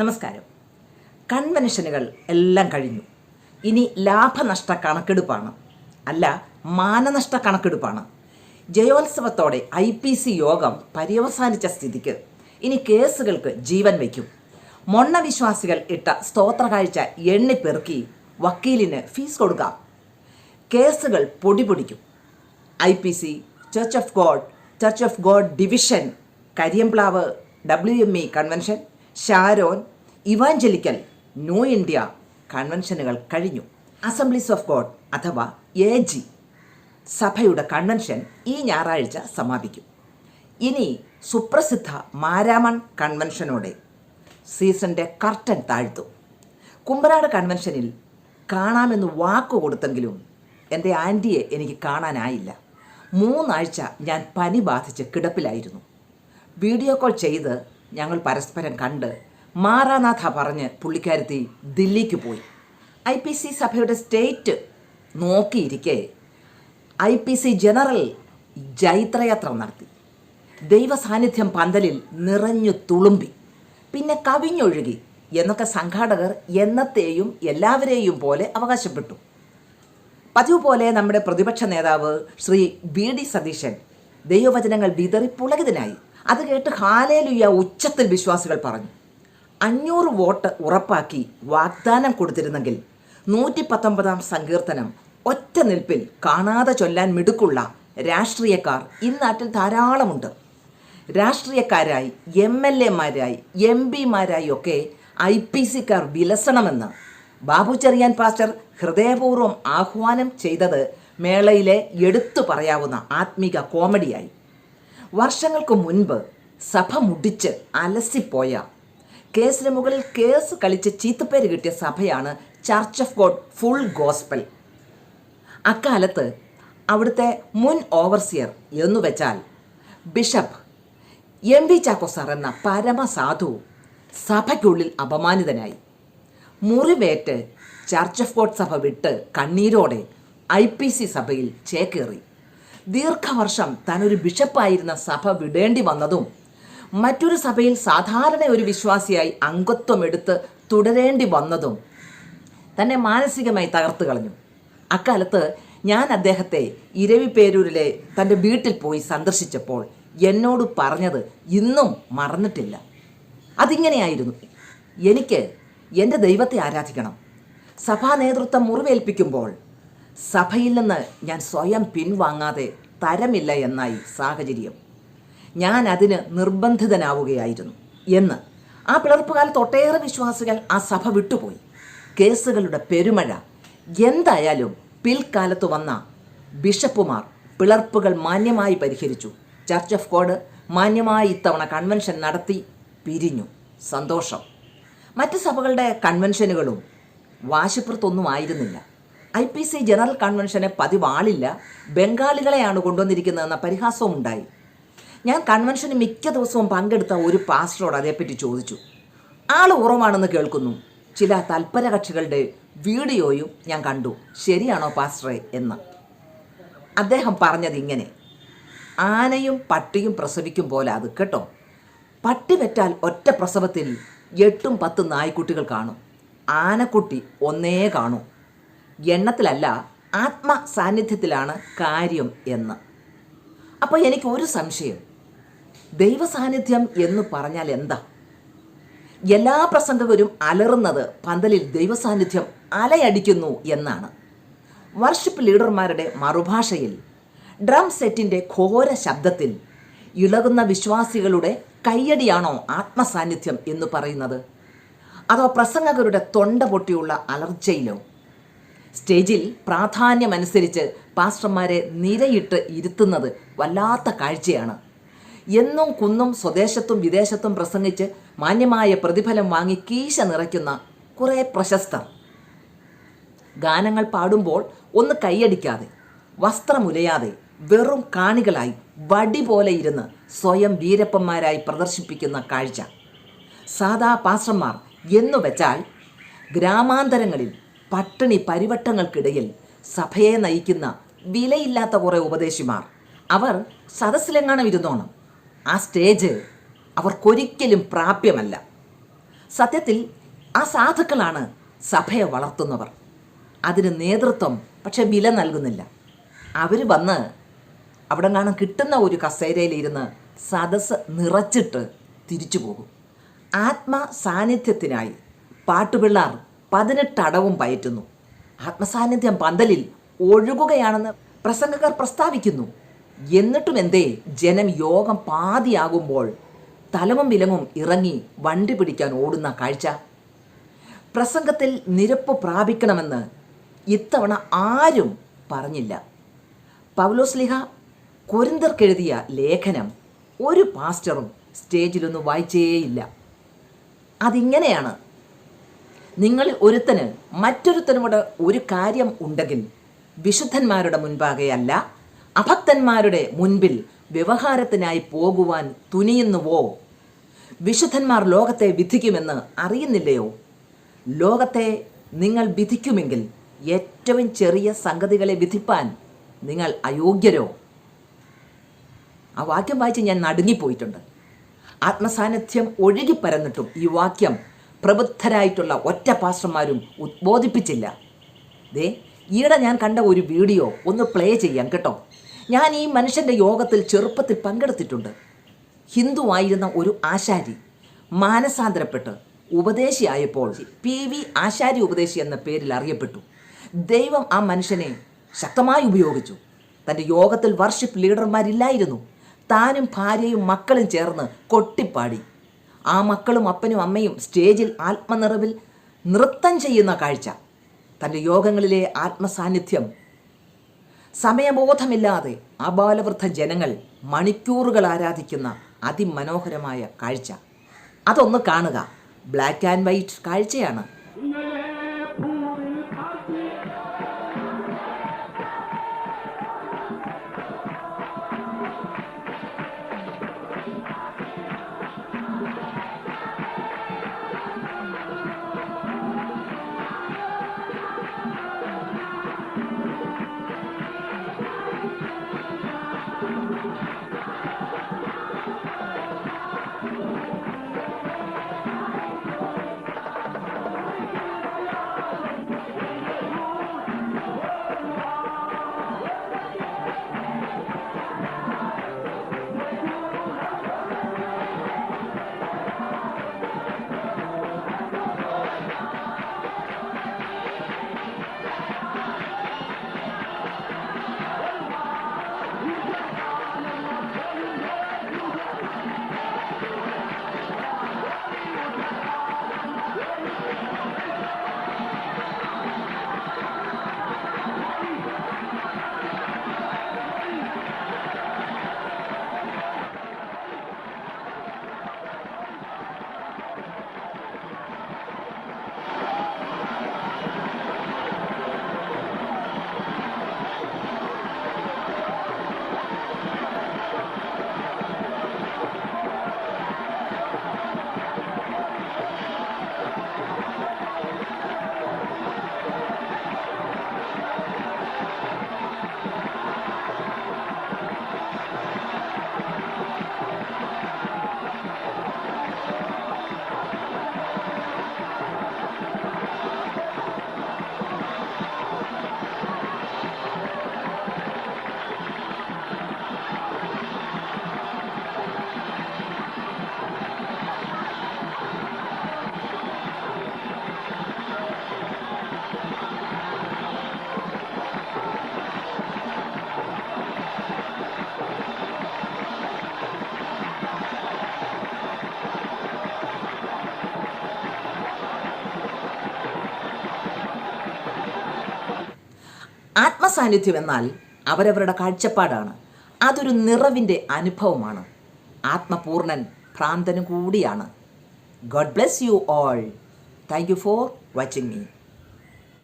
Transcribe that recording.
നമസ്കാരം. കൺവെൻഷനുകൾ എല്ലാം കഴിഞ്ഞു. ഇനി ലാഭനഷ്ട കണക്കെടുപ്പാണ്. അല്ല മാനനഷ്ട കണക്കെടുപ്പാണ്. ജയോത്സവത്തോടെ ഐ പി സി യോഗം പര്യവസാനിച്ച സ്ഥിതിക്ക് ഇനി കേസുകൾക്ക് ജീവൻ വയ്ക്കും. മൊണ്ണ വിശ്വാസികൾ ഇട്ട സ്തോത്രകാഴ്ച എണ്ണിപ്പെറുക്കി വക്കീലിന് ഫീസ് കൊടുക്കാം. കേസുകൾ പൊടിപൊടിക്കും. I P C church of God church of God division Kariyamplavu W M E convention Sharon evangelical new India കൺവെൻഷനുകൾ കഴിഞ്ഞു. അസംബ്ലീസ് ഓഫ് ഗോഡ് അഥവാ എ ജി സഭയുടെ കൺവെൻഷൻ ഈ ഞായറാഴ്ച സമാപിക്കും. ഇനി സുപ്രസിദ്ധ മാരാമൺ കൺവെൻഷനോടെ സീസണിന്റെ കർട്ടൻ താഴ്ത്തു. കുമ്പനാട് കൺവെൻഷനിൽ കാണാമെന്ന് വാക്ക് കൊടുത്തെങ്കിലും എന്റെ ആന്റിയെ എനിക്ക് കാണാനായില്ല. മൂന്നാഴ്ച ഞാൻ പനി ബാധിച്ച് കിടപ്പിലായിരുന്നു. വീഡിയോ കോൾ ചെയ്ത് ഞങ്ങൾ പരസ്പരം കണ്ട് മാറാനാഥ പറഞ്ഞ് പുള്ളിക്കാരത്തി ദില്ലിക്ക് പോയി. ഐ പി സി സഭയുടെ സ്റ്റേറ്റ് നോക്കിയിരിക്കെ ഐ പി സി ജനറൽ ജൈത്രയാത്ര നടത്തി. ദൈവ സാന്നിധ്യം പന്തലിൽ നിറഞ്ഞു തുളുമ്പി. പിന്നെ കവിഞ്ഞൊഴുകി എന്നൊക്കെ സംഘാടകർ എന്നത്തെയും എല്ലാവരെയും പോലെ അവകാശപ്പെട്ടു. പതിവ് പോലെ നമ്മുടെ പ്രതിപക്ഷ നേതാവ് ശ്രീ ബി ഡി സതീശൻ ദൈവവചനങ്ങൾ വിതറി പുളകിതനായി അത് കേട്ട് ഹാലേലുയ്യ ഉച്ചത്തിൽ വിശ്വാസികൾ പറഞ്ഞു അഞ്ഞൂറ് വോട്ട് ഉറപ്പാക്കി വാഗ്ദാനം കൊടുത്തിരുന്നെങ്കിൽ നൂറ്റി പത്തൊമ്പതാം സങ്കീർത്തനം ഒറ്റ നിൽപ്പിൽ കാണാതെ ചൊല്ലാൻ മിടുക്കുള്ള രാഷ്ട്രീയക്കാർ ഇന്നാട്ടിൽ ധാരാളമുണ്ട്. രാഷ്ട്രീയക്കാരായി എം എൽ എമാരായി എം പിമാരായി ഒക്കെ ഐ പി സിക്കാർ വിലസണമെന്ന് ബാബു ചെറിയാൻ പാസ്റ്റർ ഹൃദയപൂർവം ആഹ്വാനം ചെയ്തത് മേളയിലെ എടുത്തു പറയാവുന്ന ആത്മീക കോമഡിയായി. വർഷങ്ങൾക്ക് മുൻപ് സഭ മുടിച്ച് അലസിപ്പോയ കേസിന് മുകളിൽ കേസ് കളിച്ച് ചീത്തപ്പേര് കിട്ടിയ സഭയാണ് church of God full gospel അക്കാലത്ത് അവിടുത്തെ മുൻ ഓവർസിയർ എന്നു വെച്ചാൽ bishop M V Chacko sir എന്ന പരമസാധു സഭയ്ക്കുള്ളിൽ അപമാനിതനായി. മുറിവേറ്റ് ചർച്ച് ഓഫ് ഗോഡ് സഭ വിട്ട് കണ്ണീരോടെ ഐ പി സി സഭയിൽ ചേക്കേറി. ദീർഘവർഷം താനൊരു ബിഷപ്പായിരുന്ന സഭ വിടേണ്ടി വന്നതും മറ്റൊരു സഭയിൽ സാധാരണ ഒരു വിശ്വാസിയായി അംഗത്വം എടുത്ത് തുടരേണ്ടി വന്നതും തന്നെ മാനസികമായി തകർത്ത് കളഞ്ഞു. അക്കാലത്ത് ഞാൻ അദ്ദേഹത്തെ ഇരവിപേരൂരിലെ തന്റെ വീട്ടിൽ പോയി സന്ദർശിച്ചപ്പോൾ എന്നോട് പറഞ്ഞത് ഇന്നും മറന്നിട്ടില്ല. അതിങ്ങനെയായിരുന്നു. എനിക്ക് എന്റെ ദൈവത്തെ ആരാധിക്കണം. സഭാ നേതൃത്വം മുറിവേൽപ്പിക്കുമ്പോൾ സഭയിൽ നിന്ന് ഞാൻ സ്വയം പിൻവാങ്ങാതെ തരമില്ല എന്നായി സാഹചര്യം. ഞാൻ അതിന് നിർബന്ധിതനാവുകയായിരുന്നു എന്ന് ആ പിളർപ്പ് കാലത്ത് ഒട്ടേറെ വിശ്വാസികൾ ആ സഭ വിട്ടുപോയി. കേസുകളുടെ പെരുമഴ എന്തായാലും പിൽക്കാലത്ത് വന്ന ബിഷപ്പുമാർ പിളർപ്പുകൾ മാന്യമായി പരിഹരിച്ചു. ചർച്ച് ഓഫ് ഗോഡ് മാന്യമായി ഇത്തവണ കൺവെൻഷൻ നടത്തി പിരിഞ്ഞു. സന്തോഷം. മറ്റ് സഭകളുടെ കൺവെൻഷനുകളും വാശിപ്പുറത്തൊന്നും ആയിരുന്നില്ല. ഐ പി സി ജനറൽ കൺവെൻഷനെ പതിവാളില്ല. ബംഗാളികളെയാണ് കൊണ്ടുവന്നിരിക്കുന്നതെന്ന പരിഹാസവും ഉണ്ടായി. ഞാൻ കൺവെൻഷന് മിക്ക ദിവസവും പങ്കെടുത്ത ഒരു പാസ്റ്ററോട് അതേപ്പറ്റി ചോദിച്ചു. ആൾ ഉറവാണെന്ന് കേൾക്കുന്നു. ചില തൽപര കക്ഷികളുടെ വീഡിയോയും ഞാൻ കണ്ടു. ശരിയാണോ പാസ്റ്ററെ എന്ന്. അദ്ദേഹം പറഞ്ഞത് ഇങ്ങനെ. ആനയും പട്ടിയും പ്രസവിക്കും പോലെ അത് കേട്ടോ. പട്ടി വെറ്റാൽ ഒറ്റ പ്രസവത്തിൽ എട്ടും പത്തും നായ്ക്കുട്ടികൾ കാണും. ആനക്കുട്ടി ഒന്നേ കാണൂ. എണ്ണത്തിലല്ല ആത്മ സാന്നിധ്യത്തിലാണ് കാര്യം എന്ന്. അപ്പോൾ എനിക്ക് ഒരു സംശയം. ദൈവ സാന്നിധ്യം എന്ന് പറഞ്ഞാൽ എന്താ? എല്ലാ പ്രസംഗകരും അലറുന്നത് പന്തലിൽ ദൈവ സാന്നിധ്യം അലയടിക്കുന്നു എന്നാണ്. വർഷിപ്പ് ലീഡർമാരുടെ മറുഭാഷയിൽ ഡ്രം സെറ്റിന്റെ ഘോര ശബ്ദത്തിൽ ഇളകുന്ന വിശ്വാസികളുടെ കയ്യടിയാണോ ആത്മസാന്നിധ്യം എന്ന് പറയുന്നത്? അതോ പ്രസംഗകരുടെ തൊണ്ട പൊട്ടിയുള്ള അലർച്ചയിലോ? സ്റ്റേജിൽ പ്രാധാന്യമനുസരിച്ച് പാസ്റ്റർമാരെ നിരയിട്ട് ഇരുത്തുന്നത് വല്ലാത്ത കാഴ്ചയാണ്. എന്നും കുന്നും സ്വദേശത്തും വിദേശത്തും പ്രസംഗിച്ച് മാന്യമായ പ്രതിഫലം വാങ്ങി കീശ നിറയ്ക്കുന്ന കുറേ പ്രശസ്തർ. ഗാനങ്ങൾ പാടുമ്പോൾ ഒന്ന് കൈയടിക്കാതെ വസ്ത്രമുലയാതെ വെറും കാണികളായി വടി പോലെ ഇരുന്ന് സ്വയം വീരപ്പന്മാരായി പ്രദർശിപ്പിക്കുന്ന കാഴ്ച. സാധാ പാസ്റ്റർമാർ എന്നു വെച്ചാൽ ഗ്രാമാന്തരങ്ങളിൽ പട്ടിണി പരിവട്ടങ്ങൾക്കിടയിൽ സഭയെ നയിക്കുന്ന വിലയില്ലാത്ത കുറേ ഉപദേശിമാർ. അവർ സദസ്സിലെങ്ങാനും ഇരുന്നോണം. ആ സ്റ്റേജ് അവർക്കൊരിക്കലും പ്രാപ്യമല്ല. സത്യത്തിൽ ആ സാധുക്കളാണ് സഭയെ വളർത്തുന്നവർ. അതിന് നേതൃത്വം പക്ഷെ വില നൽകുന്നില്ല. അവർ വന്ന് അവിടെ കാണാൻ കിട്ടുന്ന ഒരു കസേരയിലിരുന്ന് സദസ്സ് നിറച്ചിട്ട് തിരിച്ചു പോകും. ആത്മ സാന്നിധ്യത്തിനായി പാട്ടുപിള്ളാർ പതിനെട്ടടവും പയറ്റുന്നു. ആത്മസാന്നിധ്യം പന്തലിൽ ഒഴുകുകയാണെന്ന് പ്രസംഗകർ പ്രസ്താവിക്കുന്നു. എന്നിട്ടും എന്തേ ജനം യോഗം പാതിയാകുമ്പോൾ തലവും വിലങ്ങും ഇറങ്ങി വണ്ടി പിടിക്കാൻ ഓടുന്ന കാഴ്ച. പ്രസംഗത്തിൽ നിരപ്പ് പ്രാപിക്കണമെന്ന് ഇത്തവണ ആരും പറഞ്ഞില്ല. പൗലോസ്ലിഹ കൊരിന്തർക്കെഴുതിയ ലേഖനം ഒരു പാസ്റ്ററും സ്റ്റേജിലൊന്നും വായിച്ചേയില്ല. അതിങ്ങനെയാണ് നിങ്ങളിൽ ഒരുത്തന് മറ്റൊരുത്തനോട് ഒരു കാര്യം ഉണ്ടെങ്കിൽ വിശുദ്ധന്മാരുടെ മുൻപാകെയല്ല അഭക്തന്മാരുടെ മുൻപിൽ വ്യവഹാരത്തിനായി പോകുവാൻ തുനിയുന്നുവോ? വിശുദ്ധന്മാർ ലോകത്തെ വിധിക്കുമെന്ന് അറിയുന്നില്ലയോ? ലോകത്തെ നിങ്ങൾ വിധിക്കുമെങ്കിൽ ഏറ്റവും ചെറിയ സംഗതികളെ വിധിപ്പാൻ നിങ്ങൾ അയോഗ്യരോ? ആ വാക്യം വായിച്ച് ഞാൻ നടുങ്ങിപ്പോയിട്ടുണ്ട്. ആത്മസാന്നിധ്യം ഒഴുകിപ്പരന്നിട്ടും ഈ വാക്യം പ്രബുദ്ധരായിട്ടുള്ള ഒറ്റ പാസ്റ്റർമാരും ഉദ്ബോധിപ്പിച്ചില്ല. ദേ ഈയിടെ ഞാൻ കണ്ട ഒരു വീഡിയോ ഒന്ന് പ്ലേ ചെയ്യാം കേട്ടോ. ഞാൻ ഈ മനുഷ്യന്റെ യോഗത്തിൽ ചെറുപ്പത്തിൽ പങ്കെടുത്തിട്ടുണ്ട്. ഹിന്ദു ആയിരുന്ന ഒരു ആശാരി മാനസാന്തരപ്പെട്ട് ഉപദേശിയായപ്പോൾ പി വി ആശാരി ഉപദേശി എന്ന പേരിൽ അറിയപ്പെട്ടു. ദൈവം ആ മനുഷ്യനെ ശക്തമായി ഉപയോഗിച്ചു. തന്റെ യോഗത്തിൽ വർഷിപ്പ് ലീഡർമാരില്ലായിരുന്നു താനും ഭാര്യയും മക്കളും ചേർന്ന് കൊട്ടിപ്പാടി. ആ മക്കളും അപ്പനും അമ്മയും സ്റ്റേജിൽ ആത്മനിറവിൽ നൃത്തം ചെയ്യുന്ന കാഴ്ച. തന്റെ യോഗങ്ങളിലെ ആത്മസാന്നിധ്യം. സമയബോധമില്ലാതെ അബാലവൃദ്ധ ജനങ്ങൾ മണിക്കൂറുകൾ ആരാധിക്കുന്ന അതിമനോഹരമായ കാഴ്ച. അതൊന്ന് കാണുക. ബ്ലാക്ക് ആൻഡ് വൈറ്റ് കാഴ്ചയാണ്. ആത്മസാന്നിധ്യം എന്നാൽ അവരവരുടെ കാഴ്ചപ്പാടാണ്. അതൊരു നിറവിന്റെ അനുഭവമാണ്. ആത്മപൂർണൻ ഭ്രാന്തനും കൂടിയാണ് God bless you all thank you for watching me